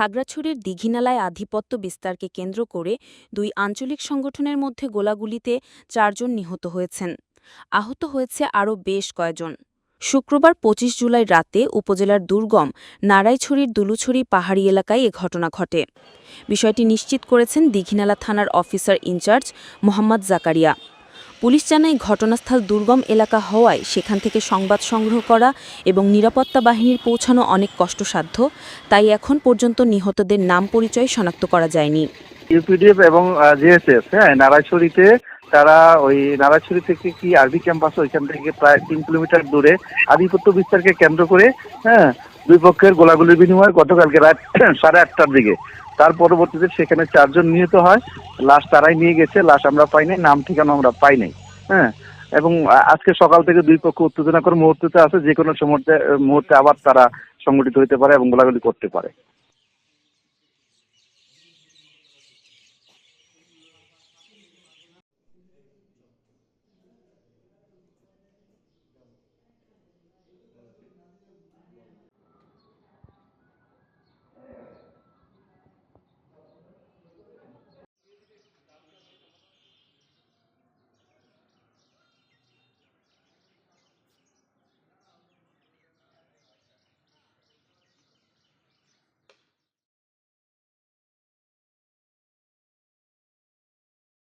খাগড়াছড়ির দীঘিনালায় আধিপত্য বিস্তারকে কেন্দ্র করে দুই আঞ্চলিক সংগঠনের মধ্যে গোলাগুলিতে চারজন নিহত হয়েছেন। আহত হয়েছে আরও বেশ কয়েকজন শুক্রবার ২৫ জুলাই রাতে উপজেলার দুর্গম নারায়ছড়ির দুলুছড়ি পাহাড়ি এলাকায় এ ঘটনা ঘটে। বিষয়টি নিশ্চিত করেছেন দীঘিনালা থানার officer in charge Mohammad Zakaria. Police জানায় ঘটনাস্থল দুর্গম এলাকা হওয়ায় সেখান থেকে সংবাদ সংগ্রহ করা এবং নিরাপত্তা বাহিনীর পৌঁছানো অনেক কষ্টসাধ্য, তাই এখন পর্যন্ত নিহতদের নাম পরিচয় শনাক্ত করা যায়নি। ইউপিডিএফ এবং জিএসএফ হ্যাঁ নারায়ণছড়িতে তারা ওই নারায়ণছড়ি থেকে কি আরবি ক্যাম্পাস, ওইখান থেকে প্রায় তিন কিলোমিটার দূরে আধিপত্য বিস্তারকে কেন্দ্র করে হ্যাঁ দুই পক্ষের গোলাগুলির বিনিময়ে গতকালকে রাত সাড়ে আটটার দিকে তার পরবর্তীতে সেখানে চারজন নিহত হয়। লাশ তারাই নিয়ে গেছে। লাশ আমরা পাইনি নাম ঠিকানা আমরা পাই নাই। হ্যাঁ? এবং আজকে সকাল থেকে দুই পক্ষ উত্তেজনাকর মুহূর্ততে আছে। যে কোনো মুহূর্তে মুহূর্তে আবার তারা সংগঠিত হতে পারে এবং গোলাগুলি করতে পারে।